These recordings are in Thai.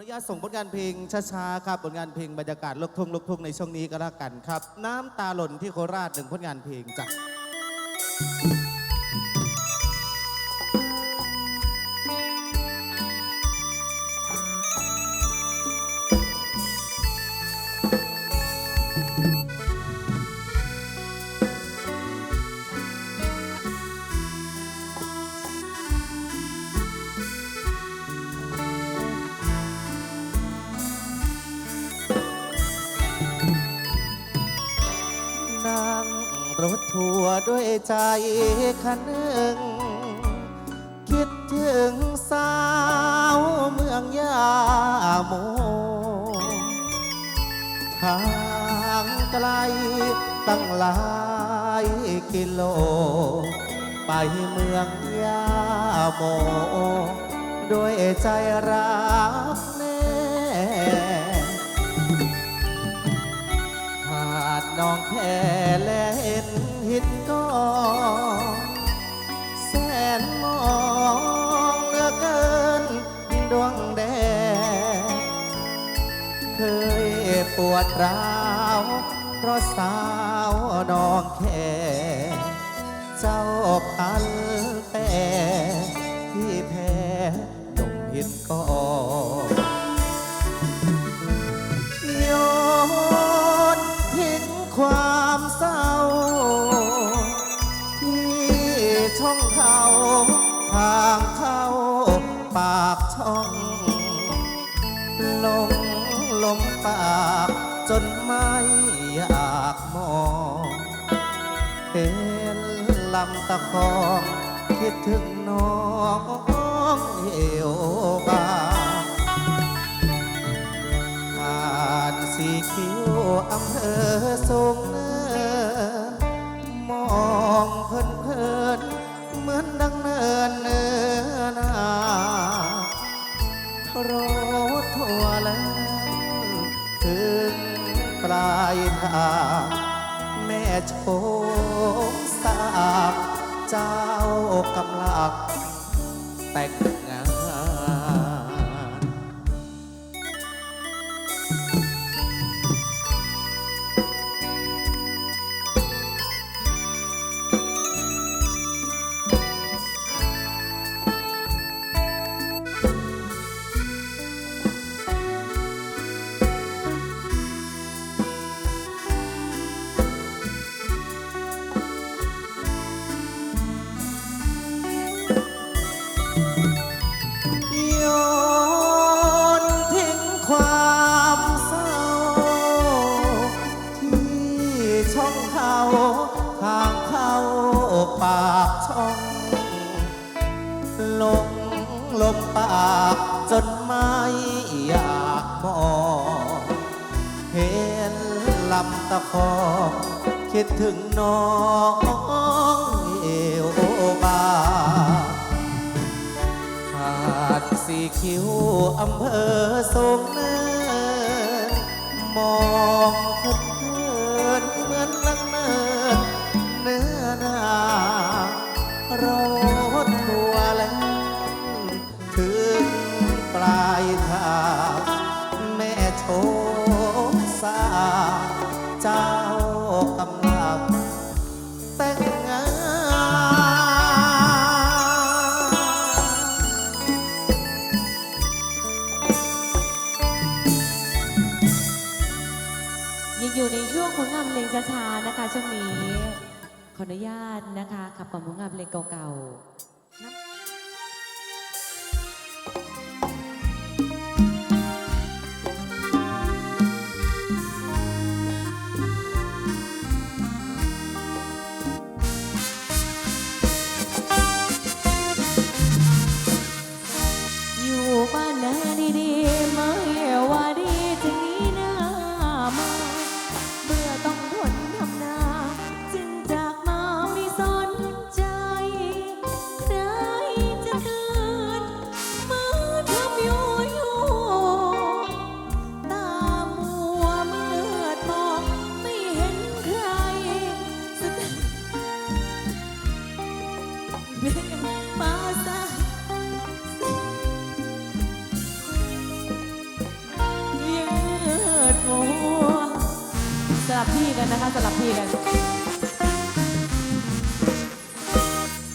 นุญาตส่งผลงานเพลงช้าๆครับผลงานเพลงบรรยากาศลูกทุ่งลูกทุ่งในช่วงนี้ก็แล้วกันครับ น้ำตาหล่นที่โคราชหนึ่งผลงานเพลงจ้ะ คันหนึ่ง คิดถึงสาวเมืองยาโมทางไกลตั้งหลายกิโล ไปเมืองยาโมด้วยใจรักแน่หาดน้องแค่และเห็นหินก็แส นมองเหลือเกินดวงแดงเคยปวดร้าวเพราะสาวนองแค่เจ้าพันแต่ที่แพ้ดงหินก่อนากช่อง ลงลมปากจนไม่อยากมองเห็นลำตะคองคิดถึงน้องเอวบางผ่านสีคิ้วอำเภอสูงเนินมองเพลินเพลินเหมือนดังเนินเนื้อน รถทัวร์แล้วถึงปลายทางแม่โชมสากเจ้ากำลังแต่ง คิวอำเภอสงเนินมองขึ้น นุญาตนะคะขับกับผลงานเพลงเก่าๆ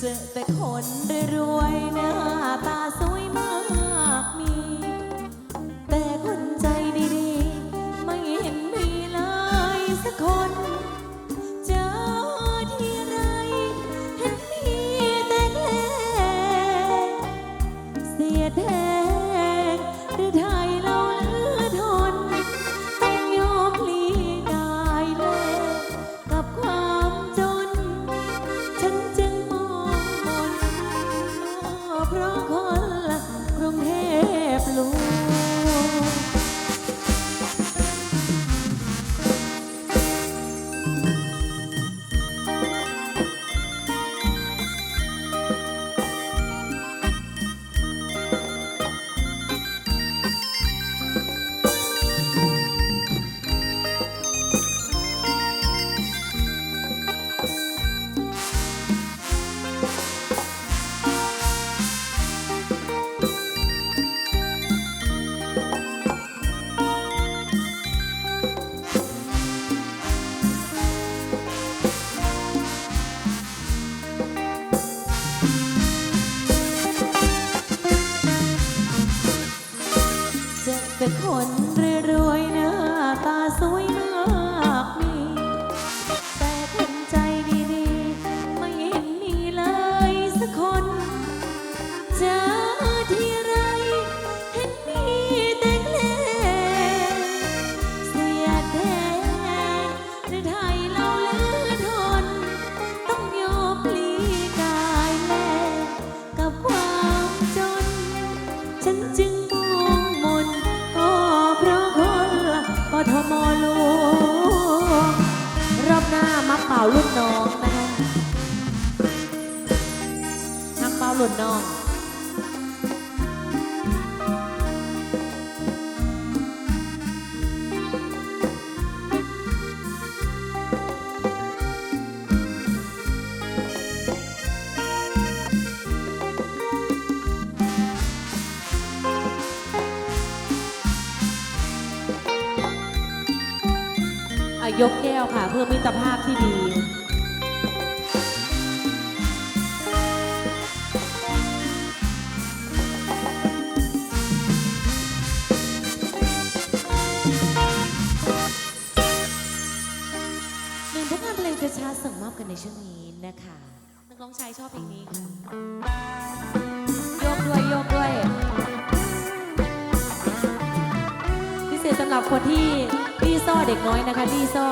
เจอแต่คนรวยหน้าตา น้องชายชอบเพลงนี้ค่ะโยกด้วยโยกด้วยพิเศษสำหรับคนที่พี่ซ่อเด็กน้อยนะคะพี่ซ่อ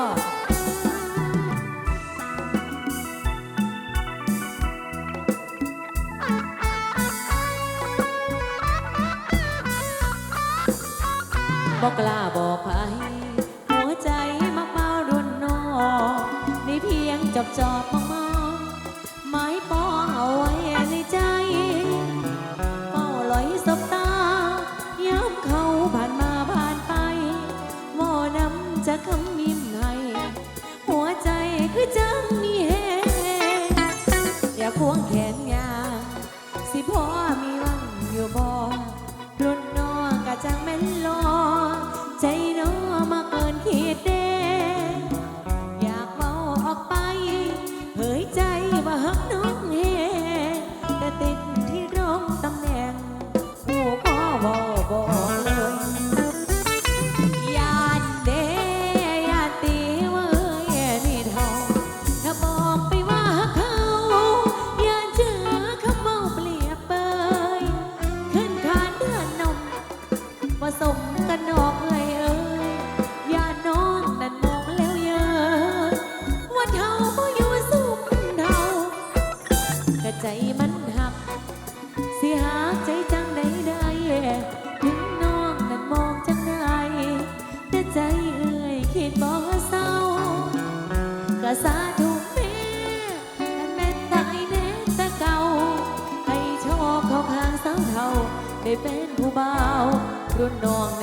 บอกลาบอกไปหัวใจมักเมารุนนอนี่เพียงจบจอบ สิหาใจจังใดใดถึงน้องนั้นมองจังใดแต่ใจเอ่ยคิดบ่เศร้ากะสาธุแม่นั้แม่นตายแน่แตะเก่า ให้โชคเขาข้างสาวเท่า ได้เป็นผู้บ่าวรุ่นน้อง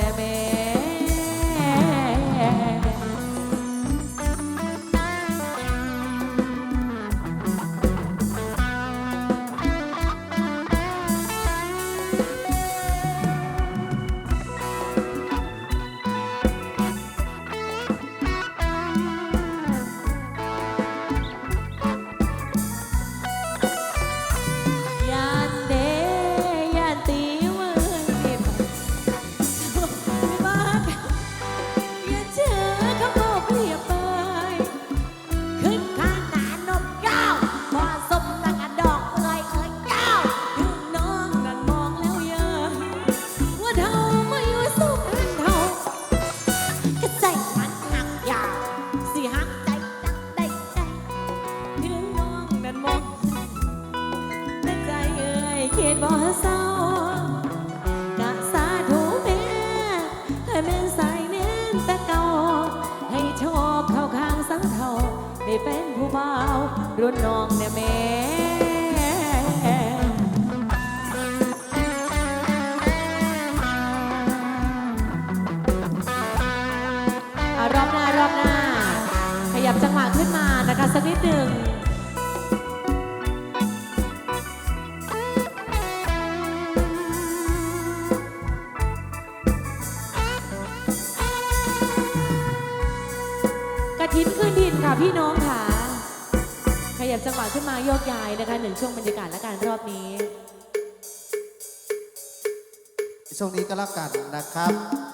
พี่น้องค่ะ ขยับจังหวะขึ้นมาโยกย้ายนะคะหนึ่งช่วงบรรยากาศและการรอบนี้ ช่วงนี้ก็แล้วกันนะครับ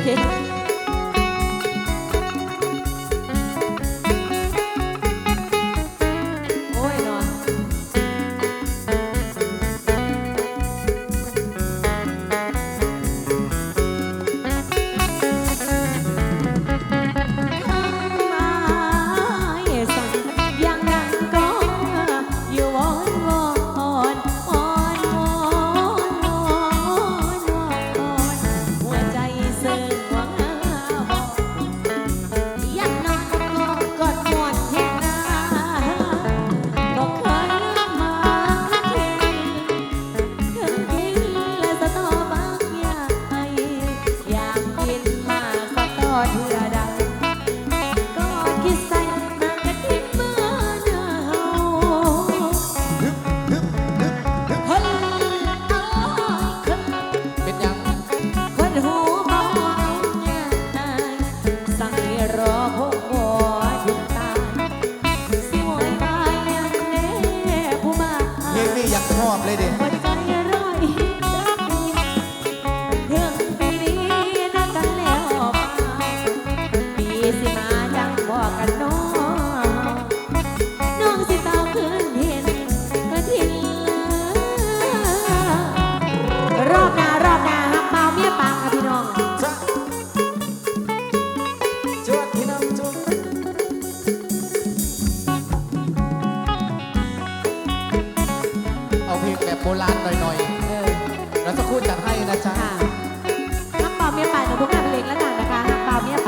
okay? บโบราณหน่อยเออๆแล้วสักครู่จัดให้นะจ๊ะน้ำเปล่าเมียป่าหนูพกกลับไปเลี้งแล้วหนังนะคะน้ำเปล่าเมียป่า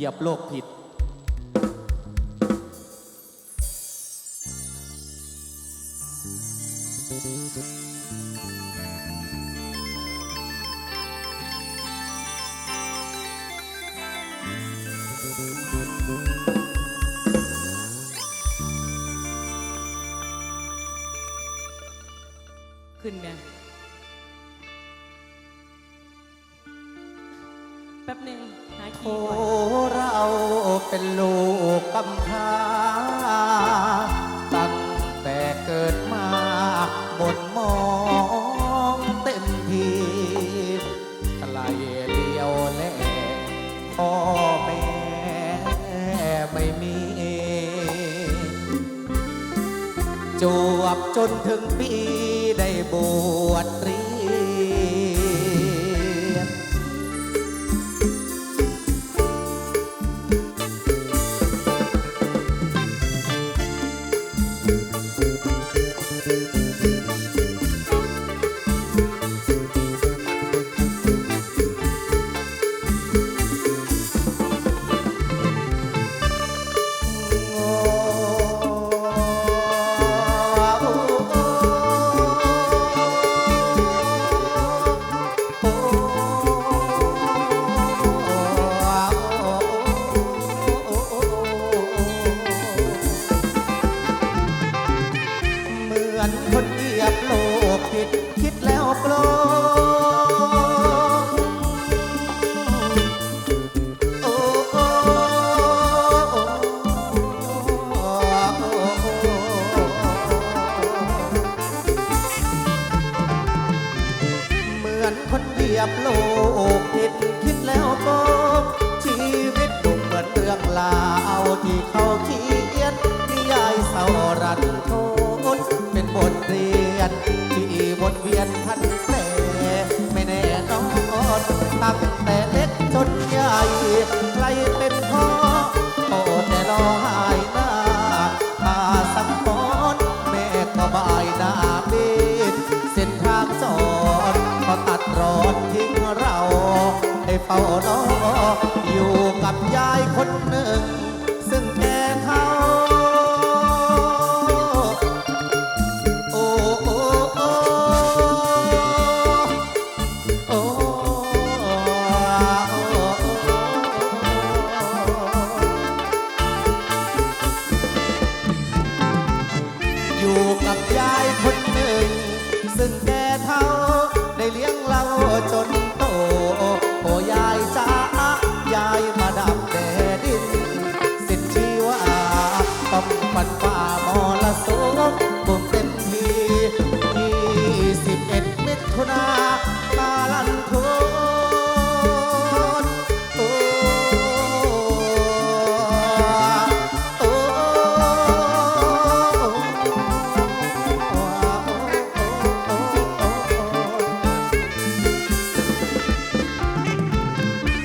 ยียบโลกผิด จวบจนถึงปีได้บวชรี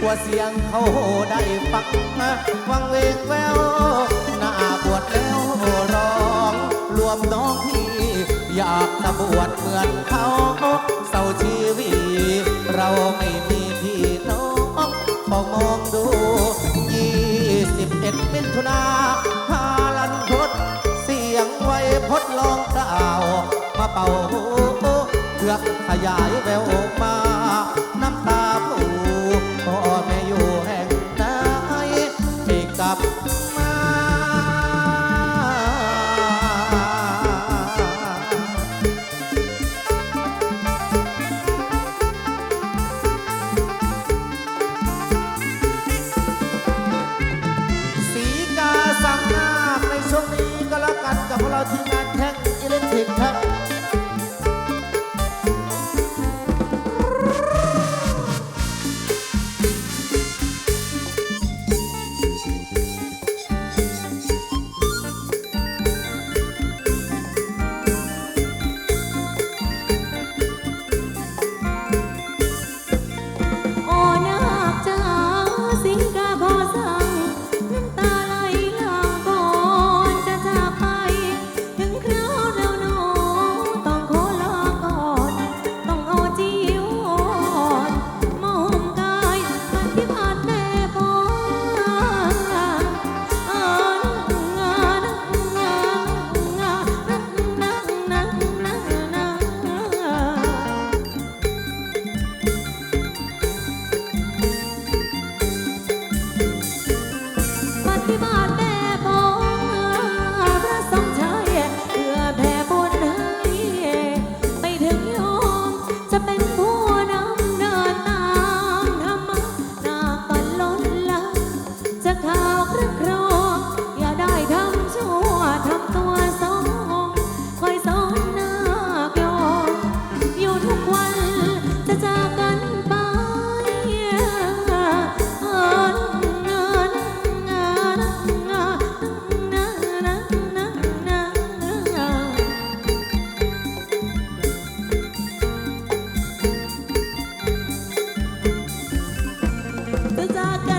ลัวเสียงเขาได้ฟังฟังเวงแววหน้าปวดแล้วร้อง รวมน้องพี่อยากจะบวชเหมือนเขาเศร้าชีวีเราไม่มีพี่น้องมองมองดูยี่สิบเอ็ดมิถุนาพาลันทดเสียงไว้พดลองกล่าว มาเป่าเกือกขยายแววมา about tonight. la